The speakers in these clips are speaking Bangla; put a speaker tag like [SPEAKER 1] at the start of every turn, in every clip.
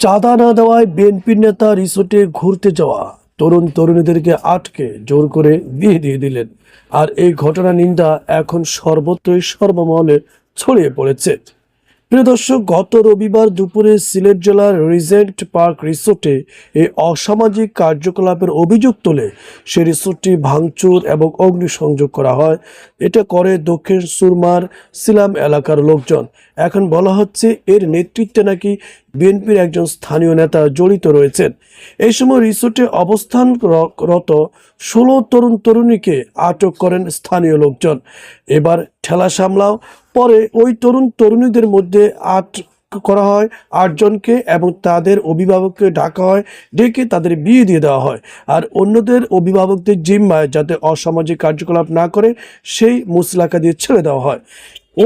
[SPEAKER 1] চাঁদা না দেওয়ায় বিএনপির নেতা রিসোর্টে ঘুরতে যাওয়া তরুণ তরুণীদেরকে আটকে জোর করে বিয়ে দিয়ে দিলেন। আর এই ঘটনা নিন্দা এখন সর্বত্রই সর্বমহলে ছড়িয়ে পড়েছে। প্রিয় দর্শক, গত রবিবার দুপুরে সিলেট জেলার রিজেন্ট পার্ক রিসোর্টে এই অসামাজিক কার্যকলাপের অভিযোগ তোলে সে রিসোর্টটি ভাঙচুর এবং অগ্নিসংযোগ করা হয়। এটা করে দক্ষিণ সুরমার সিলাম এলাকার লোকজন। এখন বলা হচ্ছে এর নেতৃত্বে নাকি বিএনপির একজন স্থানীয় নেতা জড়িত রয়েছেন। এই সময় রিসোর্টে অবস্থানরত ষোলো তরুণ তরুণীকে আটক করেন স্থানীয় লোকজন। এবার ঠেলা সামলাও, পরে ওই তরুণ তরুণীদের মধ্যে আট করা হয় আটজনকে এবং তাদের অভিভাবককে ডাকা হয়, ডেকে তাদের বিয়ে দিয়ে দেওয়া হয়। আর অন্যদের অভিভাবকদের জিম্মায় যাতে অসামাজিক কার্যকলাপ না করে, সেই মুসলাকা দিয়ে ছেড়ে দেওয়া হয়।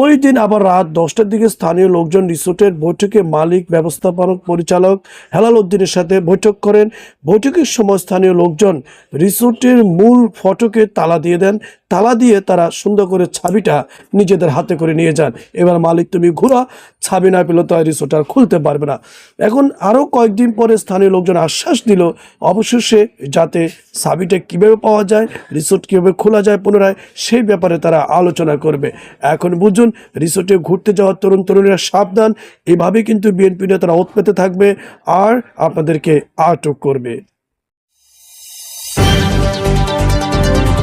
[SPEAKER 1] ওই দিন আবার রাত দশটার দিকে স্থানীয় লোকজন রিসোর্টের বৈঠকে মালিক, ব্যবস্থাপক, পরিচালক হেলাল উদ্দিনের সাথে বৈঠক করেন। বৈঠকের সময় স্থানীয় লোকজন রিসোর্টের মূল ফটকে তালা দিয়ে দেন। তালা দিয়ে তারা সুন্দর করে ছাবিটা নিজেদের হাতে করে নিয়ে যান। এবার মালিক, তুমি ঘোরা, ছাবি না পেলে তো রিসোর্ট আর খুলতে পারবে না। এখন আরও কয়েকদিন পরে স্থানীয় লোকজন আশ্বাস দিল, অবশেষে যাতে ছাবিটা কীভাবে পাওয়া যায়, রিসোর্ট কীভাবে খোলা যায় পুনরায়, সেই ব্যাপারে তারা আলোচনা করবে। এখন বুঝুন রিসোর্টে ঘুরতে যাওয়ার তরুণ তরুণীরা সাবধান। এভাবে কিন্তু বিএনপি নেতারা ওত পেতে থাকবে। আর আপনাদেরকে আটক করবে।